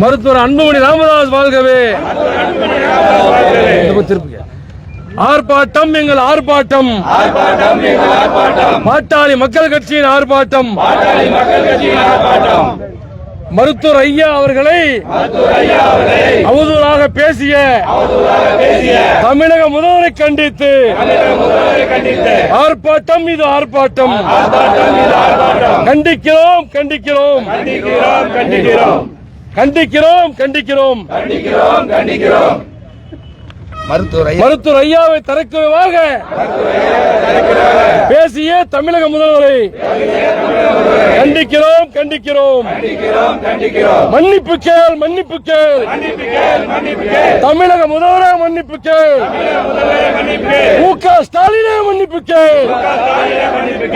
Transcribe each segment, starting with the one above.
மருத்துவர் அன்புமணி ராமதாஸ் வாழ்கவே. ஆர்ப்பாட்டம் எங்கள் ஆர்ப்பாட்டம். பாட்டாளி மக்கள் கட்சியின் ஆர்ப்பாட்டம். மருத்துவர் ஐயா அவர்களை அவதூறாக பேசிய தமிழக முதல்வரை கண்டித்து ஆர்ப்பாட்டம் இது ஆர்ப்பாட்டம். கண்டிக்கிறோம் கண்டிக்கிறோம். கண்டிக்கிறோம் கண்டிக்கிறோம். மருத்துவர் ஐயா மருத்துவர் ஐயாவை தரக்குறைவாக பேசிய தமிழக முதல்வரை கண்டிக்கிறோம் கண்டிக்கிறோம். மன்னிப்பு கேள் மன்னிப்பு கேள். தமிழக முதல்வரே மன்னிப்பு கேள். மு க ஸ்டாலினே மன்னிப்பு கேள்.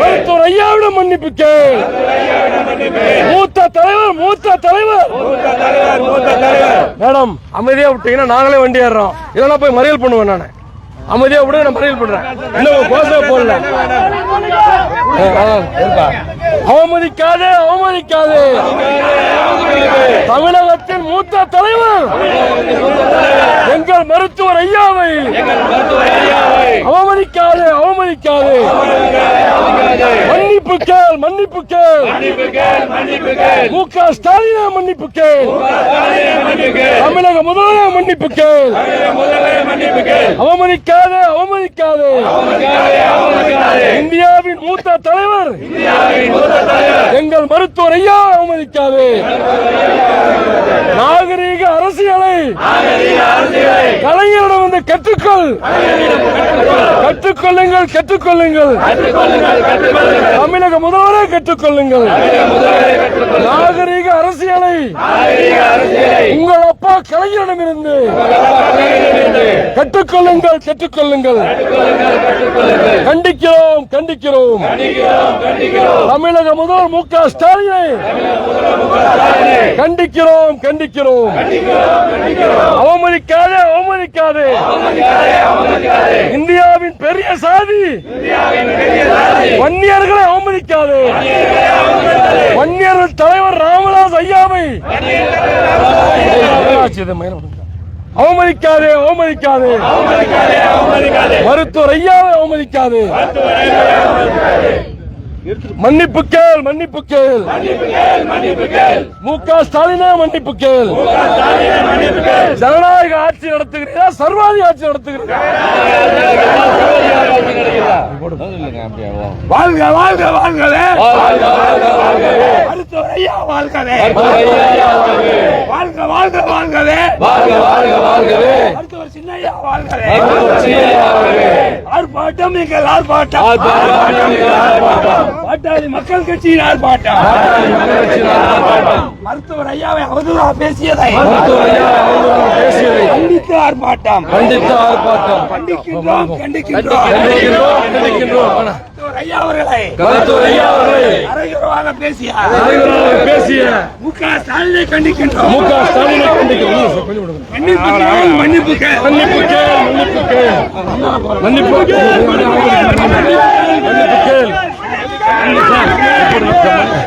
மருத்துவர் ஐயாவிடம் மன்னிப்பு கேள். தலைவர் மூத்த தலைவர். மேடம் அமைதியா விட்டீங்கன்னா நாங்களே வண்டி ஏறுறோம். இதெல்லாம் போய் மறியல் பண்ணுவேன் நான். அமைதியா விடுங்க நான் மறியல் பண்றேன். இன்னும் கோஷம் போடல. அவமதிக்காது அவமதிக்காது. தமிழகத்தின் மூத்த தலைவர். எங்கள் மருத்துவர் ஐயாவை. அவமதிக்காது அவமதிக்காது. மன்னிப்பு கேள் மன்னிப்பு கேள். மு க ஸ்டாலினா மன்னிப்பு கேள். தமிழக முதல்வர் மன்னிப்பு கேள். அவமதிக்காதே அவமதிக்காதே. இந்தியாவின் மூத்த தலைவர். எங்கள் மருத்துவர் ஐயா அவமதிக்காதே. நாகரீக அரசியலை கலைஞரிடம் வந்து கற்றுக்கொள். கற்றுக்கொள்ளுங்கள் கற்றுக்கொள்ளுங்கள். தமிழக முதல்வரே கற்றுக்கொள்ளுங்கள். நாகரீக அரசியலை உங்கள் அப்பா கலைஞரிடமிருந்து. கற்றுக்கொள்ளுங்கள் கற்றுக்கொள்ளுங்கள். கண்டிக்கிறோம் கண்டிக்கிறோம். தமிழக முதல்வர் மு க ஸ்டாலினை கண்டிக்கிறோம் கண்டிக்கிறோம். அவமதிக்காதே அவமதிக்காதே. இந்தியாவின் பெரிய சாதி. வன்னியர்களை அவமதிக்காதே. வன்னியர்கள் தலைவர் ராமதாஸ் ஐயாவை. அவமதிக்காதே அவமதிக்காதே. மருத்துவர் ஐயாவை அவமதிக்காதே. மன்னிப்பு கேள் மன்னிப்பு கேள். மு க. ஸ்டாலினே மன்னிப்பு கேள். ஜனநாயக ஆட்சி நடத்துகிறீரா? சர்வாதிக ஆட்சி நடத்துகிறீரா? வாழ்க வாழ்க வாழ்கவே. மருத்துவர் ஐயா வாழ்கவே. வாழ்க வாழ்க வாழ்கவே. மருத்துவர் சின்னையா வாழ்கவே. ஆர்ப்பாட்டம் எங்கள் ஆர்ப்பாட்டம். பாட்டாளி மக்கள் கட்சியின் ஆர்ப்பாட்டம். மருத்துவர் ஐயாவை அவதூறாக பேசியதை. கண்டித்து ஆர்ப்பாட்டம் கண்டித்து ஆர்ப்பாட்டம் கண்டிக்கின்றோம் கண்டிக்கின்றோம் கண்டிக்கின்றோம், கண்டிக்கின்றோம். ஐயா அவர்களை அரைகுறவாக பேசிய பேசிய மு க ஸ்டாலினை கண்டிக்கின்றோம் மு க ஸ்டாலினை கண்டிக்கிறோம் மன்னிப்பு கேள், மன்னிப்பு கேள். மன்னிப்பு கேள் மன்னிப்பு கேள் மன்னிப்பு கேள்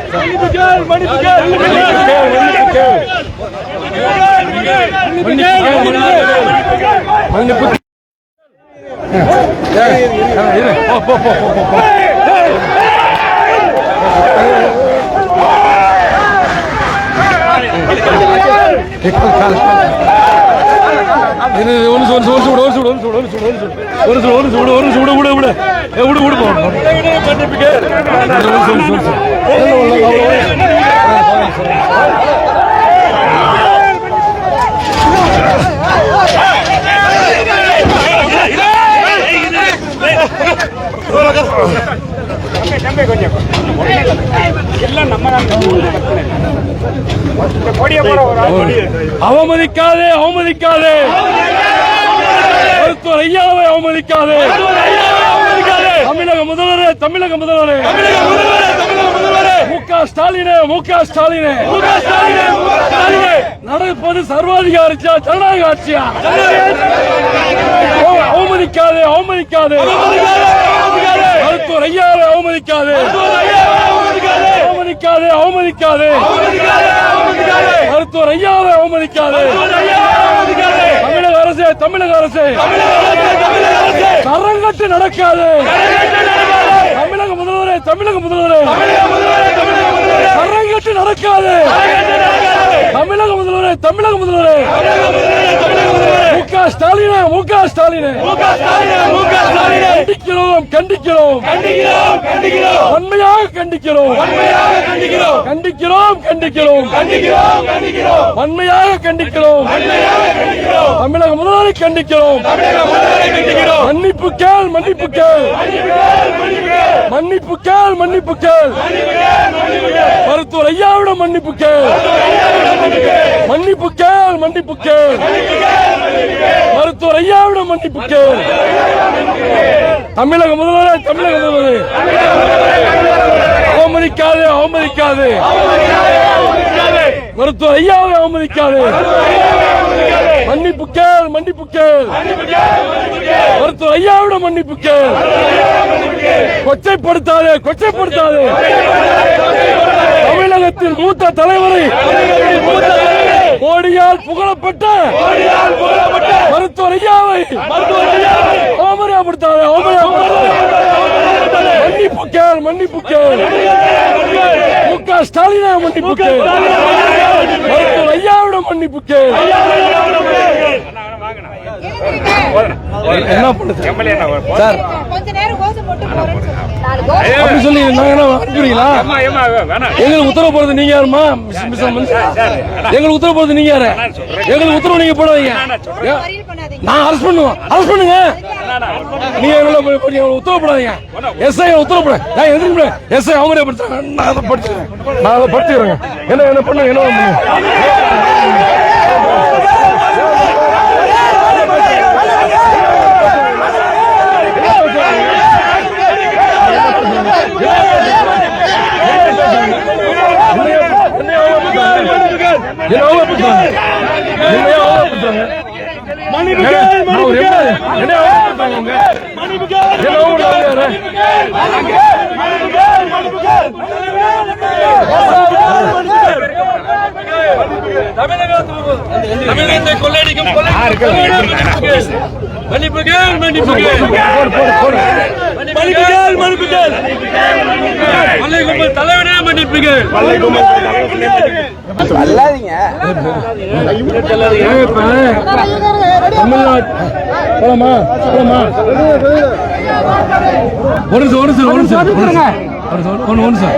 மன்னிப்பு கேள் மன்னிப்பு கேள், மன்னிப்பு கேள். மன்னிப்பு போ போ போ போ போ ஒன்று ஒன்று ஒன்று விட ஒன்று ஒன்று விட ஒன்று ஒன்று ஒரு சூடு ஒரு சூடு ஒரு சூடு விட விட விடு விடு போகணும் ஒரு சூடு ஒரு சூடு அவமதிக்காதே அவமதிக்காதே. மருத்துவர் ஐயாவை அவமதிக்காதே. தமிழக முதல்வரே தமிழக முதல்வரே. மு க ஸ்டாலினே. மு க ஸ்டாலினே. நடப்பது சர்வாதிகார ஆட்சியா? ஜனநாயக ஆட்சியா? அவ- அவமதிக்காதே. அவமதிக்காதே மருத்துவர் ஐயாவை அவமதிக்காதே. அவமதிக்காதே. அவமதிக்காதே மருத்துவர் ஐயாவை அவமதிக்காதே. தமிழக அரசு தமிழக அரசு. தரங்கட்டு நடக்காது. தமிழக முதல்வரே. தமிழக முதல்வரே. நடக்காது தமிழக முதல்வரே தமிழக முதல்வரே. மு க ஸ்டாலினே மு க ஸ்டாலினே. கண்டிக்கிறோம் கண்டிக்கிறோம். வன்மையாக கண்டிக்கிறோம். கண்டிக்கிறோம் கண்டிக்கிறோம். வன்மையாக கண்டிக்கிறோம். தமிழக முதல்வரை கண்டிக்கிறோம். மன்னிப்பு கேள் மன்னிப்பு கேள். மன்னிப்பு கேள் மன்னிப்பு கேள். மருத்துவர் ஐயாவிடம் மன்னிப்பு கேள். மன்னிப்பு கேள் மன்னிப்பு கேள். மருத்துவர் ஐயாவிடம் மன்னிப்பு கேள். தமிழக முதல்வரே தமிழக முதல்வரே. அவமதிக்காதே அவமதிக்காதே. மருத்துவர் ஐயாவை அவமதிக்காதே. மன்னிப்பு கேள் மன்னிப்பு கேள். மருத்துவர் ஐயாவிடம் மன்னிப்பு கேள். கொச்சைப்படுத்தாதே கொச்சைப்படுத்தாதே. தமிழகத்தின் மூத்த தலைவரை கோடியால் புகழப்பட்ட மருத்துவர் ஐயாவை. ஓமரியாப்படுத்தாதே அவமரியாப்படுத்தாதே மன்னிப்பு கேள் மன்னிப்பு கேள். மு க ஸ்டாலினை மன்னிப்பு கேள். மருத்துவர் ஐயாவிடம் மன்னிப்பு கேள். என்ன பண்ணுது? சார். கொஞ்ச நேரம் கோசை போட்டு போறேன்னு சொன்னீங்க. நாலு கோசை அப்படி சொல்லி அனுப்புறீங்களா எங்களுக்கு உத்தரவு போறது நீங்க யாருமா மிஸ் மிஸ் மிஸ். எங்களுக்கு உத்தரவு போறது நீங்க யாரு? எங்களுக்கு உத்தரவு நீங்க போடாதீங்க. நான் அரஸ்ட் பண்ணுவேன். அரஸ்ட் பண்ணுங்க. நீங்க எங்களை போய் எஸ்ஐ உத்தரவு நான் எதிர்ப்பு எஸ்ஐ அவங்களே படிச்சாங்க நான் அதை படிச்சுக்கிறேன் நான் அதை படிச்சுக்கிறேங்க என்ன என்ன பண்ணுங்க என்ன பண்ணுங்க என்ன அவமதிப்பாங்க? என்ன அவமதிப்பாங்க? நான் ஒரு எம்எல்ஏ. என்ன அவமதிப்பாங்க அவங்க? என்ன அவமதிப்பாங்க? தமிழகத்தை கொள்ளையடிக்கும் மன்னிப்புகள் மன்னிப்புகள் தலைவனே ஒரு நிமிஷம் ஒரு நிமிஷம் ஒரு நிமிஷம். ஒரு நிமிஷம், ஒரு நிமிஷம்.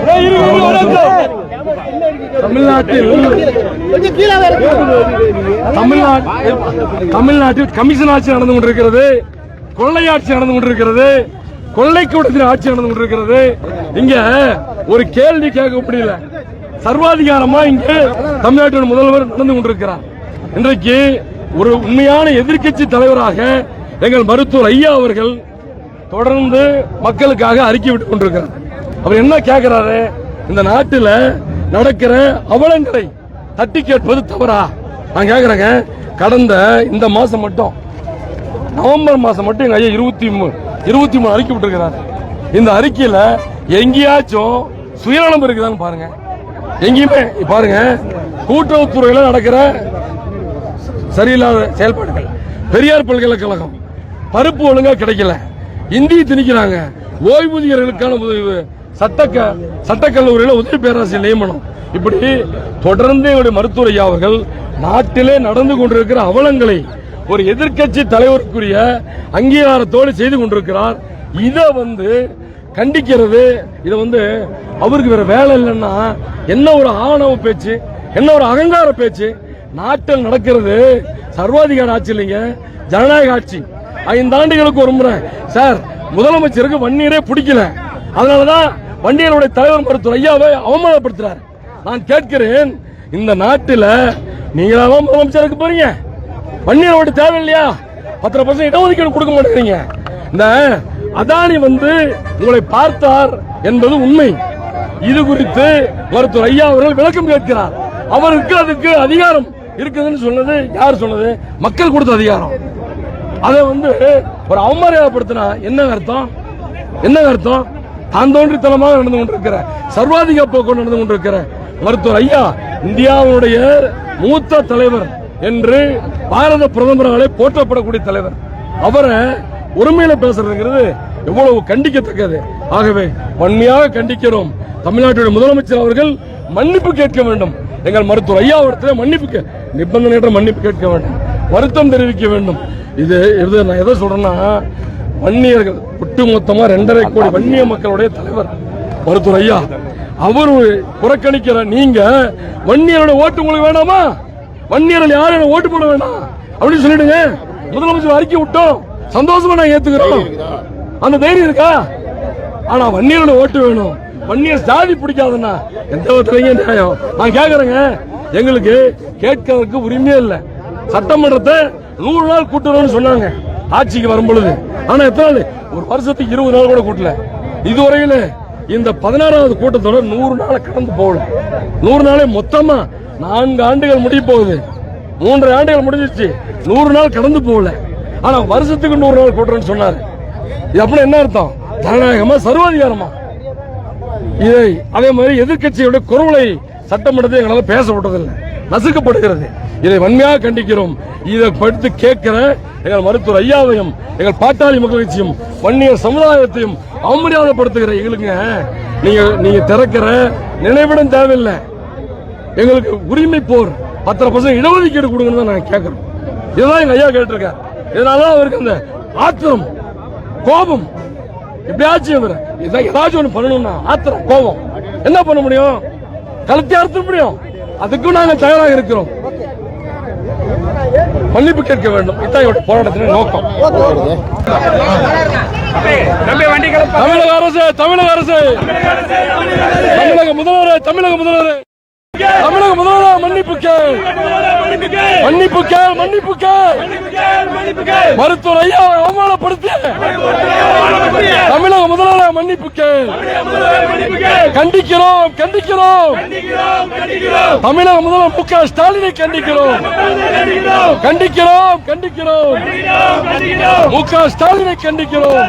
ஒரு நிமிஷம். தமிழ்நாட்டில் தமிழ்நாட்டில் தமிழ்நாட்டில் கமிஷன் ஆட்சி நடந்து கொண்டிருக்கிறது கொள்ளையாட்சி நடந்து கொண்டிருக்கிறது கொள்ளை கூட்டத்தில் ஆட்சி நடந்து கொண்டிருக்கிறது. இங்க ஒரு கேள்வி கேட்க முடியல. சர்வாதிகாரமா இங்க தமிழ்நாட்டின் முதல்வர் நடந்து கொண்டிருக்கிறார். இன்றைக்கு ஒரு உண்மையான எதிர்க்கட்சி தலைவராக எங்கள் மருத்துவர் ஐயா அவர்கள் தொடர்ந்து மக்களுக்காக அறிக்கை விட்டுக் கொண்டிருக்கிறார். அவர் என்ன கேட்கிறாரு? இந்த நாட்டில் நடக்கிற அவலங்களை தட்டி கேட்பது தவறா? நான் கேட்குறேங்க கடந்த இந்த மாசம் மட்டும் நவம்பர் மாசம் மட்டும் எங்க ஐயா இருபத்தி மூணு இருபத்தி மூணு அறிக்கை விட்டுருக்கிறாரு. இந்த அறிக்கையில எங்கேயாச்சும் சுயநலம் இருக்குதான்னு பாருங்க. எங்கேயுமே பாருங்க கூட்டுறவுத்துறையில நடக்கிற சரியில்லாத செயல்பாடுகள். பெரியார் பல்கலைக்கழகம் பருப்பு ஒழுங்கா கிடைக்கல. இந்தி திணிக்கிறாங்க. ஓய்வூதியர்களுக்கான உதவி சட்ட சட்டக்கல்லூரியில் உதவி பேராசிரியர் நியமனம். இப்படி தொடர்ந்து எங்களுடைய மருத்துவரை அவர்கள் நாட்டிலே நடந்து கொண்டிருக்கிற அவலங்களை ஒரு எதிர்க்கட்சி தலைவருக்குரிய அங்கீகாரத்தோடு செய்து கொண்டிருக்கிறார். இதை வந்து கண்டிக்கிறது. இதை வந்து அவருக்கு வேற வேலை இல்லைன்னா என்ன ஒரு ஆணவ பேச்சு என்ன ஒரு அகங்கார பேச்சு? நாட்டில் நடக்கிறது. சர்வாதிகார ஆட்சி இல்லைங்க. ஜனநாயக ஆட்சி. ஐந்து ஆண்டுகளுக்கு ஒரு முறை. சார் முதலமைச்சருக்கு வன்னீரே பிடிக்கல. அதனாலதான் வன்னியருடைய தலைவர் மருத்துவர் ஐயாவை அவமானப்படுத்துறாரு. நான் கேட்கிறேன் இந்த நாட்டில் நீங்களாவா முதலமைச்சருக்கு போறீங்க? வன்னியர் தேவை இல்லையா பத்தரை பர்சன்ட் இடஒதுக்கீடு கொடுக்க மாட்டேங்கிறீங்க. இந்த அதானி வந்து உங்களை பார்த்தார் என்பது உண்மை. இது குறித்து மருத்துவர் ஐயா அவர்கள் விளக்கம் கேட்கிறார். அவருக்கு அதுக்கு அதிகாரம் இருக்குதுன்னு சொன்னது யார் சொன்னது? மக்கள் கொடுத்த அதிகாரம். அதை வந்து ஒரு அவமரியாதைப்படுத்தினா என்ன அர்த்தம்? என்ன அர்த்தம்? தாந்தோன்றித்தனமாக நடந்து கொண்டிருக்கிற சர்வாதிக போக்கு நடந்து கொண்டிருக்கிற மருத்துவர் ஐயா இந்தியாவுடைய மூத்த தலைவர் என்று பாரத பிரதமர்களே போற்றப்படக்கூடிய தலைவர். அவரை உரிமையில பேசுறதுங்கிறது எவ்வளவு கண்டிக்கத்தக்கது. ஆகவே வன்மையாக கண்டிக்கிறோம். தமிழ்நாட்டுடைய முதலமைச்சர் அவர்கள் மன்னிப்பு கேட்க வேண்டும். எங்கள் மருத்துவர் ஐயா இடத்துல மன்னிப்பு கே- நிபந்தனையற்ற மன்னிப்பு கேட்க வேண்டும். வருத்தம் தெரிவிக்க வேண்டும். இது இது நான் எதை சொல்றேன்னா வன்னியர்கள் ஒட்டுமொத்தமா ரெண்டரை கோடி வன்னிய மக்களுடைய தலைவர். மருத்துவர் ஐயா அவரு புறக்கணிக்கிற நீங்க வன்னியரோட ஓட்டு உங்களுக்கு வேணாமா? வன்னியர்கள் யாரும் என்ன ஓட்டு போட வேணாம்? அப்படின்னு சொல்லிடுங்க. முதலமைச்சர் அறிக்கை விட்டோம். சந்தோஷமா நான் ஏத்துக்கிறோம். அந்த தைரியம் இருக்கா? ஆனா வன்னியரோட ஓட்டு வேணும். வன்னியர் சாதி பிடிக்காதுன்னா எந்த விதத்துலங்க நியாயம்? நான் கேக்குறேங்க. எங்களுக்கு கேட்கறதுக்கு உரிமையே இல்லை. சட்டமன்றத்தை நூறு நாள் கூட்டணும்னு சொன்னாங்க. ஆட்சிக்கு வரும் பொழுது ஆனா எத்தனை நாள் ஒரு வருஷத்துக்கு இருபது நாள் கூட கூட்டல. இதுவரையில இந்த பதினாறாவது கூட்டத்தோட நூறு நாளை கடந்து போகல. நூறு நாளே மொத்தமா நான்கு ஆண்டுகள் முடிய போகுது. மூன்று ஆண்டுகள் முடிஞ்சிச்சு நூறு நாள் கடந்து போகல. ஆனா வருஷத்துக்கு நூறு நாள் கூட்டுறேன்னு சொன்னாரு. இது அப்படி என்ன அர்த்தம்? ஜனநாயகமா சர்வாதிகாரமா? இதை அதே மாதிரி எதிர்க்கட்சியோட குரலை சட்டமன்றத்தை எங்களால் பேச விட்டதில்லை. நசுக்கப்படுகிறது. இதை வன்மையாக கண்டிக்கிறோம். இதை படுத்து கேட்கிற எங்கள் மருத்துவர் ஐயாவையும் எங்கள் பாட்டாளி மக்கள் கட்சியும் வன்னியர் சமுதாயத்தையும் அவமரியாதைப்படுத்துகிற எங்களுங்க நீங்க நீங்க திறக்கிற நினைவிடம் தேவையில்லை. எங்களுக்கு உரிமை போர் பத்தரை பர்சன்ட் இடஒதுக்கீடு கொடுங்கன்னு தான் நாங்க கேட்கிறோம். இதுதான் எங்க ஐயா கேட்டிருக்காரு. இதனால அவருக்கு அந்த ஆத்திரம் கோபம். எப்படியாச்சும் இவரை இதான் ஏதாச்சும் ஒன்று பண்ணணும்னா ஆத்திரம் கோபம். என்ன பண்ண முடியும்? கழுத்தி அறுத்த முடியும். அதுக்கும் நாங்க தயாராக இருக்கிறோம். மன்னிப்பு கேட்க வேண்டும். இதான் இவருடைய போராட்டத்தின் நோக்கம். தமிழக அரசு தமிழக அரசு. தமிழக முதல்வர் தமிழக முதல்வர். தமிழக முதல்வர் மன்னிப்பு கேள். மன்னிப்பு கேள் மன்னிப்பு கேள். மருத்துவர் ஐயா அவமானப்படுத்திய. தமிழக முதல்வர் மன்னிப்பு கேள் கண்டிக்கிறோம் கண்டிக்கிறோம். தமிழக முதல்வர் மு க ஸ்டாலினை கண்டிக்கிறோம். கண்டிக்கிறோம் கண்டிக்கிறோம். மு க ஸ்டாலினை கண்டிக்கிறோம்.